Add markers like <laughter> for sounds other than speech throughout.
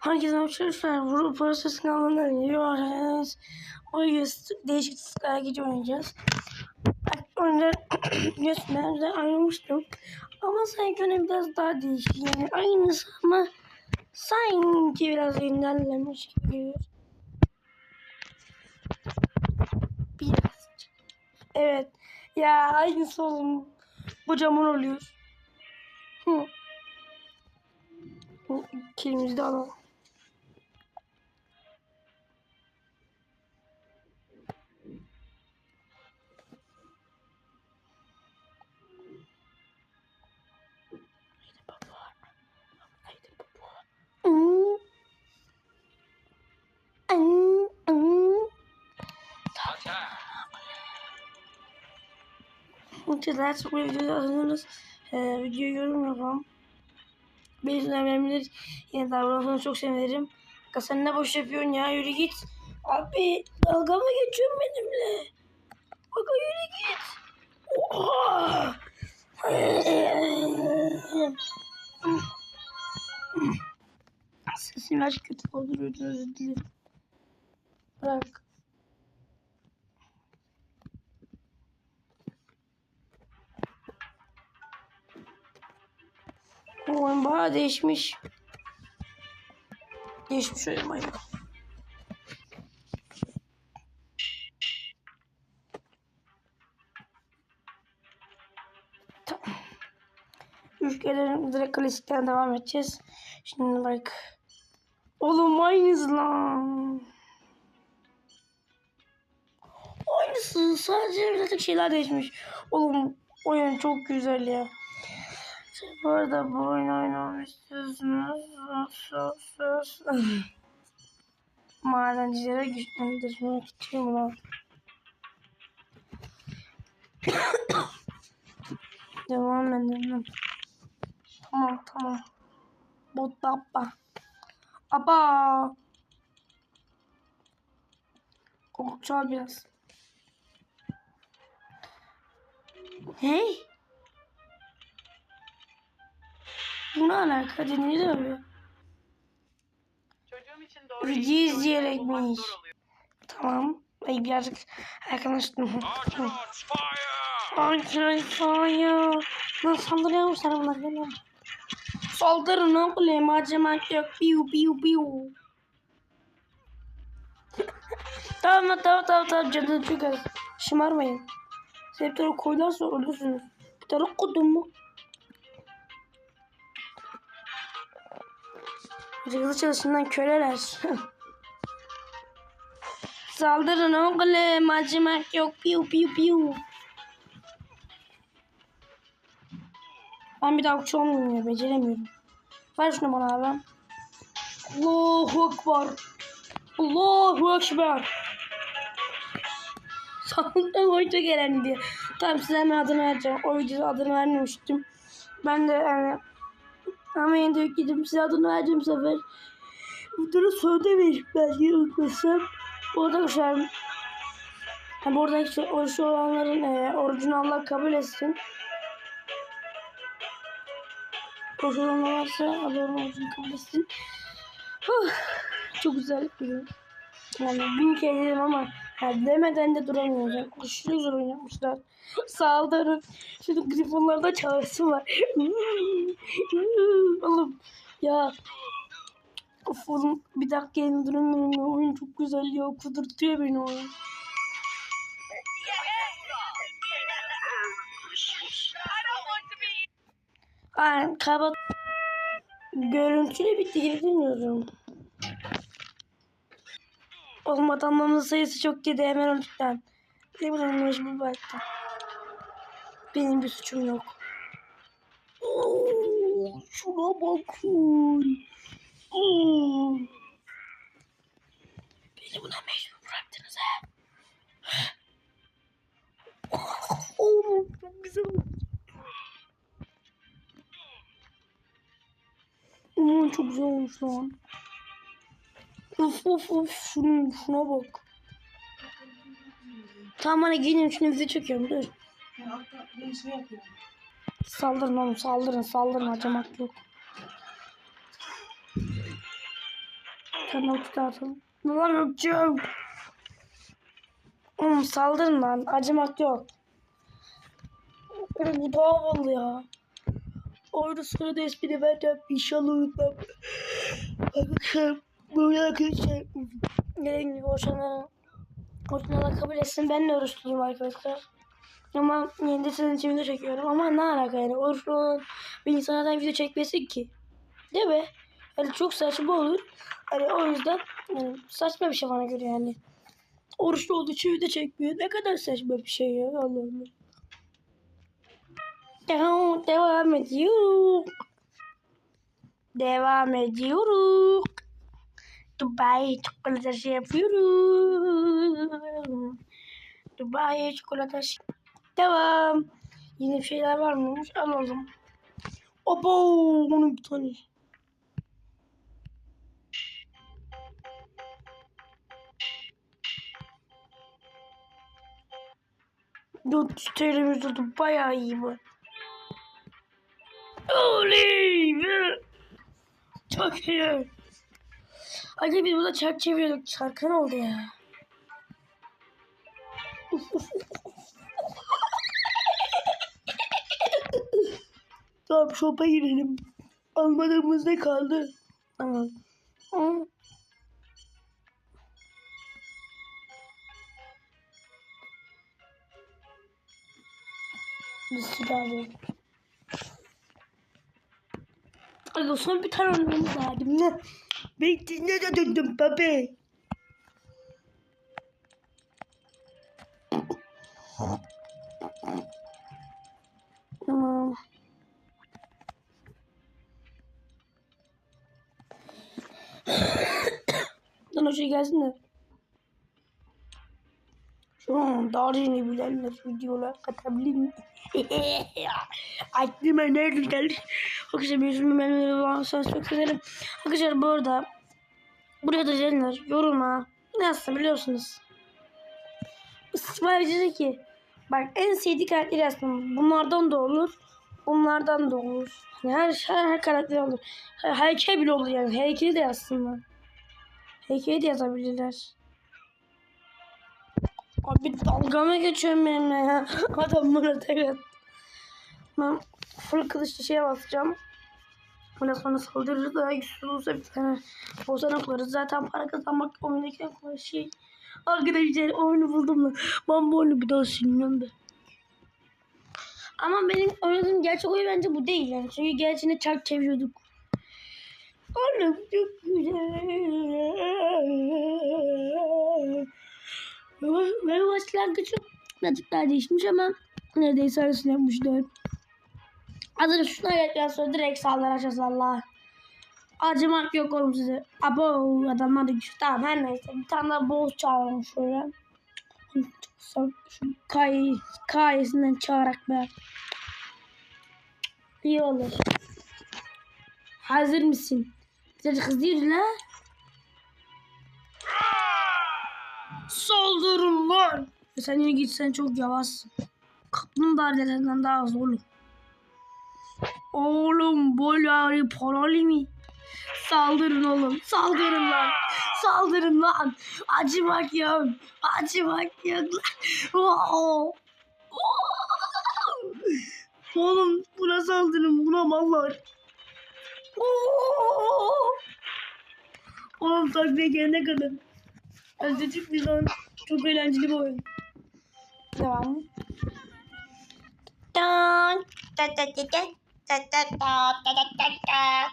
Herkese arkadaşlar vurup prosesini alanlar yiyoruz. O yüz değişik strateji oynayacağız. Ben önce <clears throat> gösterde ayrılmıştım. Ama sanki öyle biraz daha değişik. Yani aynısı ama sanki biraz ilerlemiş gibi. Birazcık. Evet. Ya aynısı oğlum. Kocaman oluyor. Hı. Bu kilimizi de alalım. Muhtemelen çok videoda hazırlanırız. Ee, videoyu yorum yapalım. Benim önemlidir. Yine davranışını çok sevinirim. Kanka sen ne boş yapıyorsun ya yürü git. Abi dalga mı geçiyorsun benimle? Kanka yürü git. Oha. <laughs> Sesim biraz kötü oldu özür dilerim. Bırak. Oyun bayağı değişmiş. Değişmiş oyun bayağı. Tamam. Ülkelerin direkt klasikten devam edeceğiz. Şimdi bak. Oğlum aynısı lan. Aynısı. Sadece birazcık şeyler değişmiş. Oğlum oyun çok güzel ya. Bu arada bu oyunu oynamak istiyorsunuz. Sus sus. Madencilere güçlendirmek için bunu. <coughs> Devam edelim. Tamam tamam. Bu dabba. Aba. Korkacağım biraz. Hey. Bu ne alaka? Dinliyor mu? Çocuğum için doğru zor oluyor. Tamam. Ay birazcık arkadaşlarım. Archers, fire! Lan saldırıyormuşlar bunlar geliyor. Saldırın oğlum. Harcamak yok. Piu piu piu. tamam tamam tamam tamam canım çok az. Şımarmayın. Septörü koylarsa ölürsünüz. Bir tane kodum mu? Hızlı çalışından köleler. Saldırın oğlum. Acımak yok. Piu piu piu. Ben bir daha okçu olmuyorum ya. Beceremiyorum. Ver şunu bana abi. Allahu Ekber. Allahu Ekber. Sandım oyuncu gelen diye. Tamam size hemen adını vereceğim. O videoda adını vermemiştim. Ben de yani ama yine de yükledim. Size adını vereceğim sefer. Bunları söylemeyiz belki unutmasam. Bu arada kuşarım. Ha, buradaki şu, oruçlu olanların e, orucunu Allah kabul etsin. Olanlar varsa Allah'ın orucunu kabul etsin. Huh, çok güzel bir. Yani bin kere dedim ama ha, demeden de duramıyorum. Aşırı zor oynatmışlar. Saldırın. Şimdi grifonlarda çağrısı var. <laughs> Oğlum ya Of oğlum bir dakika elini duramıyorum ya. Oyun çok güzel ya. Kudurtuyor beni oyun. Aynen kapat. Görüntüyle bitti geri dönüyorum. Oğlum adamların sayısı çok dedi hemen öldükten. Ne bileyim mecbur baktı. Benim bir suçum yok. Oo, şuna bakın. Oo. Beni buna mecbur bıraktınız ha. Oğlum çok güzel. Aman çok güzel olmuş lan. Of of of şunu, şuna bak. Tamam hani giyineyim şunu bize çekiyorum dur. Saldırın oğlum saldırın saldırın acımak yok. tane uçtu atalım. Lan öpeceğim. Oğlum saldırın lan. Acımak yok. Bu daha havalı ya. Orada sırada espri verdim. İnşallah unutmam. Arkadaşlar böyle arkadaşlar. Dediğim gibi hoşlananlar hoşlananlar kabul etsin. Ben de oruçluyum arkadaşlar. Ama yeni sizin için video çekiyorum. Ama ne alaka yani? Oruçlu bir insan neden video çekmesin ki? Değil mi? Yani çok saçma olur. Hani o yüzden yani saçma bir şey bana göre yani. Oruçlu olduğu için video çekmiyor. Ne kadar saçma bir şey ya Allah Allah. Devam, devam ediyor. Devam ediyoruz. Dubai çikolatası yapıyoruz. Dubai çikolatası. Devam. Yine bir şeyler var mıymış? Alalım. Obo, onun bir tane. Dört TL'miz oldu. Bayağı iyi bu. Oley! Çok iyi. Hadi biz burada çark çeviriyorduk. Çarka ne oldu ya? tamam şopa girelim. Almadığımız ne kaldı? Tamam. Bir silah. Aga son bir tane oynamamız lazım. Ne? Ben ne de döndüm bebe. Tamam. Lan o şey gelsin de. Tarihini bilenler videolar katabilir mi? <laughs> Aklıma nerede geldi? Arkadaşlar bir sürü menüleri varsa çok severim. Arkadaşlar bu arada buraya da gelenler yoruma ne yazsın biliyorsunuz. İsmail dedi ki bak en sevdiği karakter yazsın. Bunlardan da olur. Bunlardan da olur. Yani her, her, her karakter olur. Heykel bile olur yani. Heykeli de yazsınlar. Heykeli de yazabilirler. Abi dalga mı geçiyorum benimle ya? <laughs> Adam bana tek. Ben full kılıçlı şeye basacağım. Ondan sonra saldırırız daha güçsüz olursa bir tane bozan oklarız. Zaten para kazanmak oyundaki en kolay şey. Arkadaşlar oyunu buldum da ben bu oyunu bir daha silmiyorum da. Ama benim oynadığım gerçek oyun bence bu değil yani. Çünkü gerçeğinde çark çeviriyorduk. Oğlum çok güzel. Ve başlangıcı birazcık daha değişmiş ama neredeyse arasını yapmışlar. Hazır şuna geldikten sonra direkt saldıracağız Allah. Acımak yok oğlum size. Abo adamlar da güçlü. Tamam her neyse. Bir tane daha boss çağıralım şöyle. Şu kay, kayesinden çağırak be. İyi olur. Hazır mısın? Birazcık hızlı yürü la. Saldırın lan. Sen yine gitsen çok yavaşsın. Kaplumbağa dedenden daha hızlı oğlum. Oğlum böyle paralı mı? Saldırın oğlum. Saldırın lan. Saldırın lan. Acımak yok. Acımak yok lan. Oğlum buna saldırın. Buna mallar. Oğlum takviye gelene kadar. Azıcık bir zaman çok eğlenceli bir oyun. Devam. Dun, da da da da, da da da, da da da da.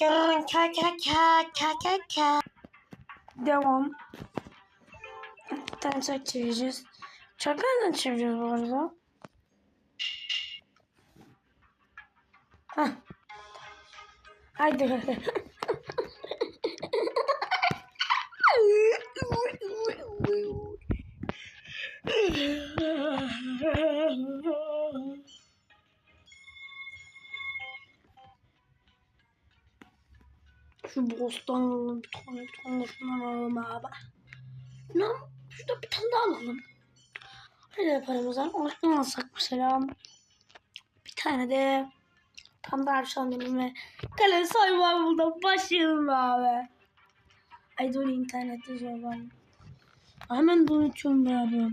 Dun, cha cha cha, cha cha cha. Devam. Tane çark çevireceğiz. Çark nereden çevireceğiz bu arada? Hah. Haydi <laughs> Şu bostan alalım bir tane bir tane şundan alalım abi. Ne? Şurada bir tane daha alalım. Öyle paramız var. Ondan alsak mesela. Bir tane de tam da arşan ve kale buradan başlayalım abi. Ay dur internette şey var. Hemen bunu açıyorum abi.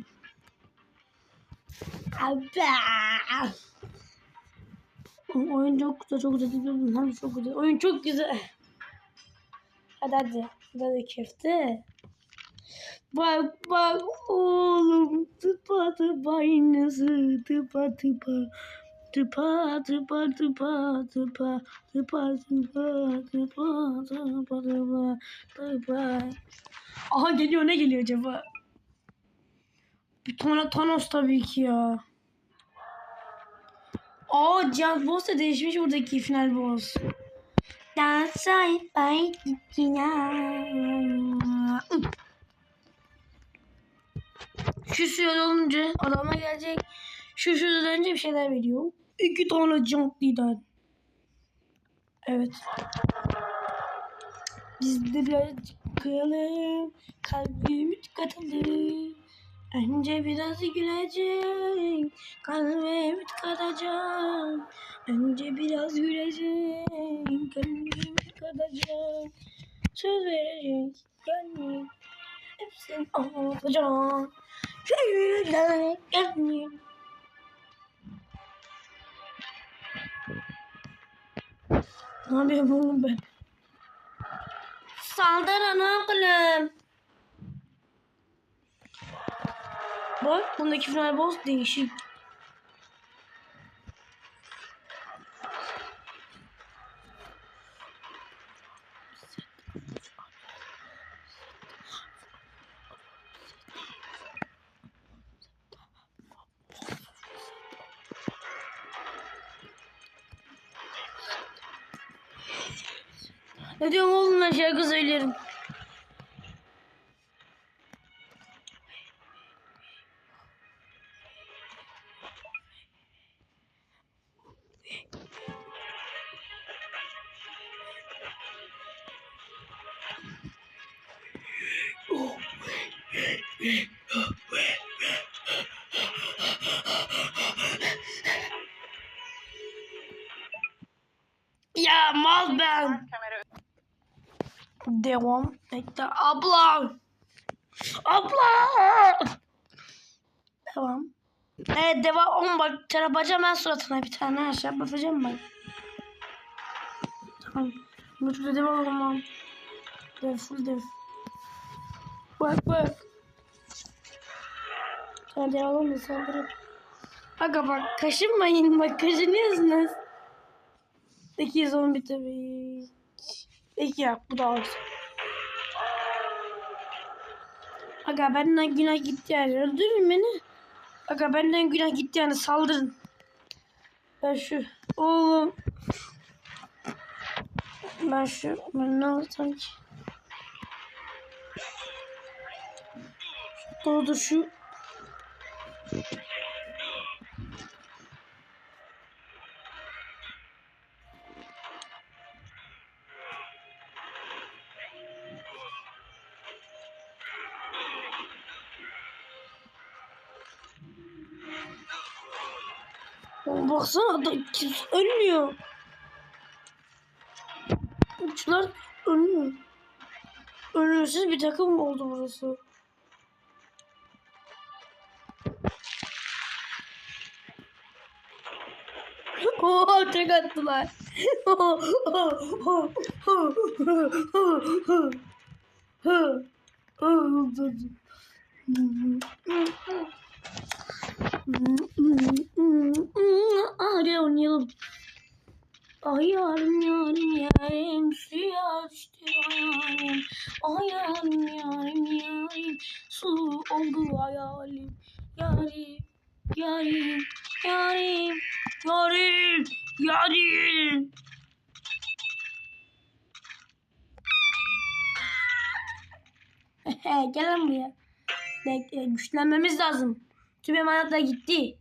Abi. Oyun çok güzel, çok güzel. Bunlar çok güzel. Oyun çok güzel. Hadi hadi. Hadi köfte. Bak bak oğlum tıpa tıpa aynısı tıpa tıpa tıpa tıpa tıpa tıpa tıpa tıpa tıpa tıpa tıpa tıpa Aha geliyor ne geliyor acaba? Bir tane Thanos tabii ki ya. Aa Giant Boss da değişmiş buradaki final boss. Dansay bay Şu suya olunca adama gelecek. Şu suya önce bir şeyler veriyor. İki tane jump leader. Evet. Biz de birazcık kıyalım. Kalbimiz katalım. Önce biraz güleceğim, kalbimi tıkatacağım. Önce biraz güleceğim, kalbimi tıkatacağım. Söz vereceğim, gönlüm hepsini alacağım. Şöyle gönlüm. Ne yapıyorum oğlum ben? Saldır anakılım. Bak bundaki final boss değişik. Ne diyorum oğlum ben şarkı söylerim. Ya mal ben. Devam et de abla. Abla. Devam. Evet devam. On bak çarpacağım ben suratına bir tane her şey bakacağım ben. Tamam. Mutlu devam olmam. Deful def. Bak bak. Hadi da saldırın. Aga bak kaşınmayın bak kaşınıyorsunuz. 211 tabii. Peki ya bu da olsun. Aga benden günah gitti yani. Öldürün beni. Aga benden günah gitti yani saldırın. Ben şu oğlum. Ben şu ben ne alsam ki? Dur şu. Baksana da kimse ölmüyor. Uçlar ölmüyor. Ölümsüz bir takım oldu burası. gol attılar. Ah gel oynayalım. Ay yarım yarım yarim açtı hayalim. Ay yarım yarım yarim su oldu hayalim. Yarim yarim yarim yarim. Yani. <laughs> Gel lan buraya. Bek, e, güçlenmemiz lazım. Tüm emanet gitti.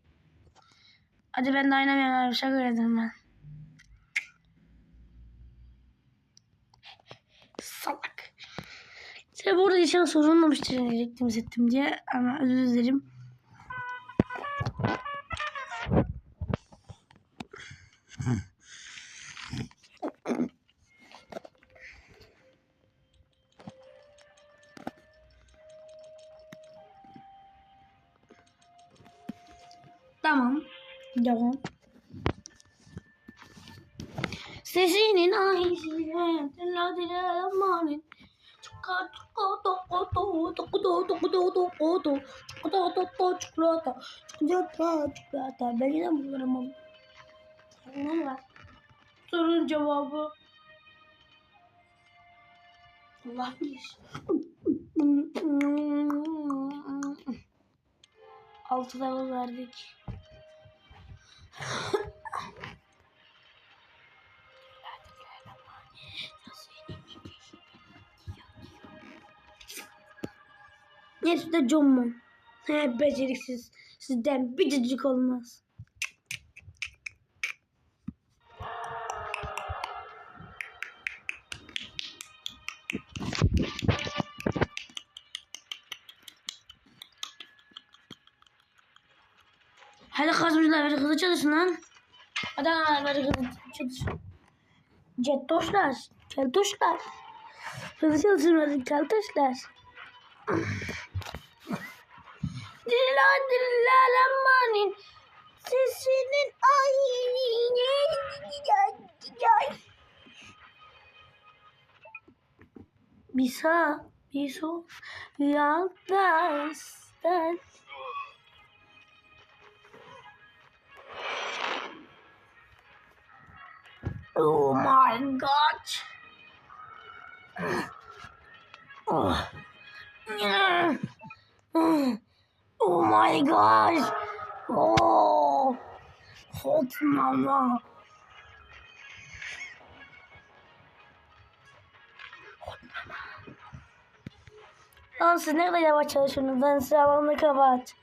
Hadi ben de oynamayayım abi. Şaka ben. Salak. İşte burada yaşayan sorulmamıştır. Yani, Reklam diye. Ama özür dilerim. Sesinin ahisiyle dila dila amanin. Çuka çuka toko to toko to toko to toko to çuka to to to çikolata çikolata çikolata ben yine bulurum ama. Ne var? Sorunun cevabı. Allah bilir. Altı level verdik. Neresi de John He beceriksiz. Sizden bir cacık olmaz. Hadi kazmışlar hadi hızlı çalışın lan. Hadi hadi hızlı çalışın. Jettoşlar, keltoşlar. Hızlı çalışın hadi keltoşlar. Lamanin sesinin ayine bir sağ bir sol yaklaştan gosh. Oh. Hot mama. Lan siz ne kadar yavaş çalışıyorsunuz? Ben size alanını kapat.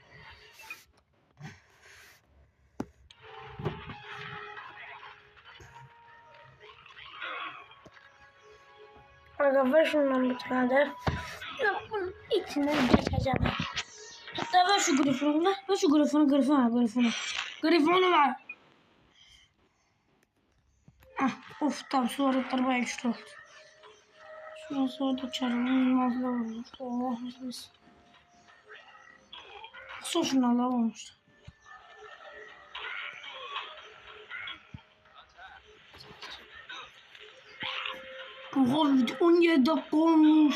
Ver şundan bir tane de. Bunun içinden geçeceğim. Hatta ver şu grifonu ver. Ver şu grifonu, grifonu ver, grifonu. Grifonu ver. Ah, of tamam suratları bayağı güçlü oldu. Şuradan sonra da çarpımı yılmazla vurmuş. Oh mis. Son şunlarla olmuştu. Oha video 17 dakika olmuş.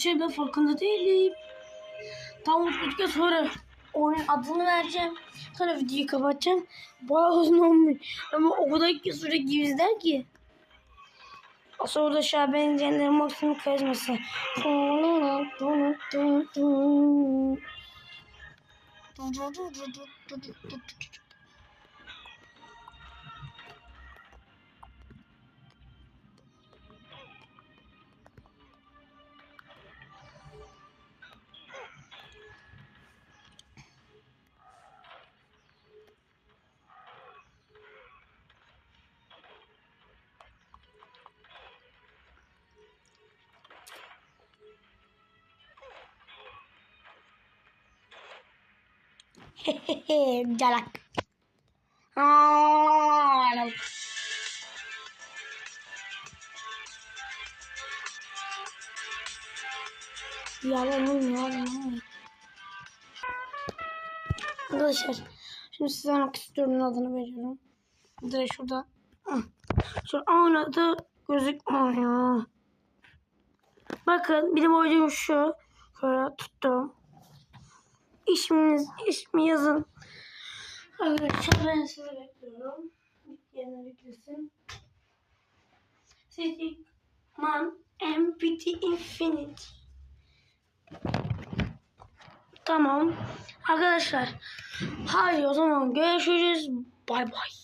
Şey ben farkında değilim. Tam oturduktan sonra oyunun adını vereceğim. Sonra videoyu kapatacağım. Bayağı uzun olmuş. Ama o kadar ki sürekli izler ki. Sonra da Şaben'in cennetin maksimum karizması. <laughs> Jalak. Aa, Yalanım yalanım. Arkadaşlar şimdi size anlatmak istiyorum adını veriyorum. Direkt. Şu adı gözükmüyor. Bakın benim oyuncum şu. Şöyle tuttum. İsminiz, ismi yazın. Arkadaşlar ben sizi bekliyorum. Yerine beklesin. Sigman MPT Infinite. Tamam. Arkadaşlar. Haydi o zaman görüşürüz. Bay bay.